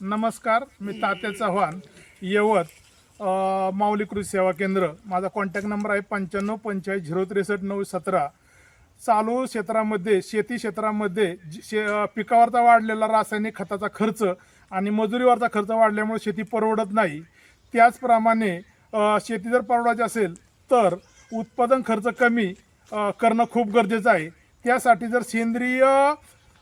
नमस्कार मी तात्या चव्हाण यवत माऊली कृषी सेवा केंद्र. माझा कॉन्टॅक्ट नंबर आहे पंच्याण्णव पंचेचाळीस झिरो त्रेसष्ट नऊ सतरा. चालू क्षेत्रामध्ये शेती क्षेत्रामध्ये शे पिकावरचा वाढलेला रासायनिक खताचा खर्च आणि मजुरीवरचा खर्च वाढल्यामुळे शेती परवडत नाही. त्याचप्रमाणे शेती जर परवडायची असेल तर उत्पादन खर्च कमी करणं खूप गरजेचं आहे. त्यासाठी जर सेंद्रिय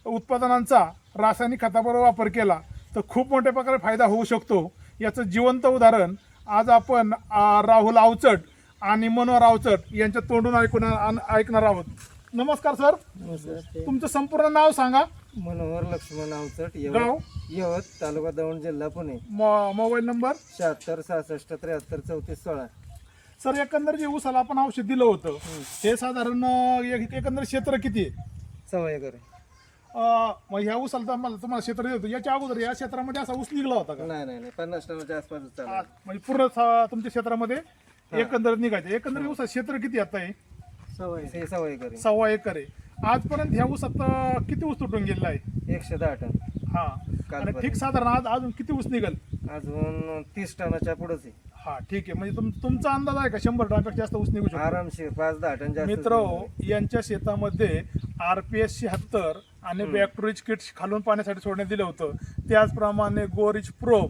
उत्पादनांचा रासायनिक खताबरोबर वापर केला तर खूप मोठ्या प्रकारे फायदा होऊ शकतो. याचं जिवंत उदाहरण आज आपण राहुल अवचट आणि मनोहर अवचट यांच्या तोंडून ऐकून ऐकणार आहोत. नमस्कार सर. तुमचं संपूर्ण नाव सांगा. मनोहर लक्ष्मण अवचट गाव? यवत तालुका दौंड जिल्हा पुणे. Mobile number? शहात्तर सहासष्ट त्र्याहत्तर चौतीस सोळा. सर एकंदर जे ऊसाला आपण औषध दिलं होतं. हे साधारण एकंदर क्षेत्र किती आहे? सव्वा एकर आहे. मग ह्या ऊसाला तर मला तुम्हाला क्षेत्र देतो. याच्या अगोदर या क्षेत्रामध्ये असा ऊस निघला होता का? नाही नाही नाही. पन्नास टनाच्या आसपास चालू. म्हणजे पूर्ण स- तुमच्या क्षेत्रामध्ये एकंदर निघायचे. एकंदर ऊसात क्षेत्र किती आता आहे? हे सव्वा एकर आहे. सव्वा एकर आहे. आजपर्यंत ह्या ऊसात अं, किती ऊस तुटून गेलेला आहे? एकशे दहा टन. हा. आणि. ठीक साधारण आज अजून किती ऊस निघेल? अजून तीस टनाच्या पुढेच आहे. हा ठीक आहे. म्हणजे तुम तुमचा अंदाज आहे का? शंभर टनापेक्षा जास्त ऊस निघू शकतो? आरामशीर पाच दहा टन जास्त मित्र यांच्या शेतामध्ये आर पी एस शहात्तर आणि बॅक्टोरिज किट खालून पाण्यासाठी सोडण्यात दिलं होतं. त्याचप्रमाणे गोरिच प्रोम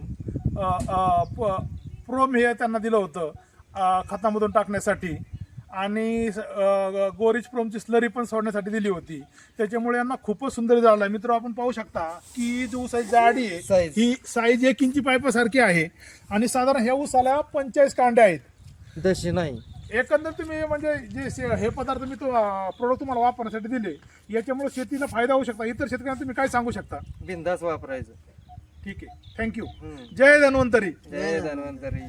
प्रोम हे त्यांना दिलं होतं खतामधून टाकण्यासाठी. आणि अ, गोरिच प्रोमची स्लरी पण सोडण्यासाठी दिली होती. त्याच्यामुळे यांना खूपच सुंदर झाला. मित्र आपण पाहू शकता की जो ऊसाची जाडी आहे. ही साईज एक इंची पाईपासारखी आहे. आणि साधारण ह्या ऊसाला पंचेचाळीस कांड्या आहेत. दशी नाही. एकंदर तुम्ही म्हणजे जे हे पदार्थ मी तो प्रोडक्ट तुम्हाला वापरण्यासाठी दिले याच्यामुळे शेतीला फायदा होऊ शकता. इतर शेतकऱ्यांना तुम्ही काय सांगू शकता? बिंदास वापरायचं. ठीक आहे. थँक्यू हम्म. जय धन्वंतरी. जय धन्वंतरी.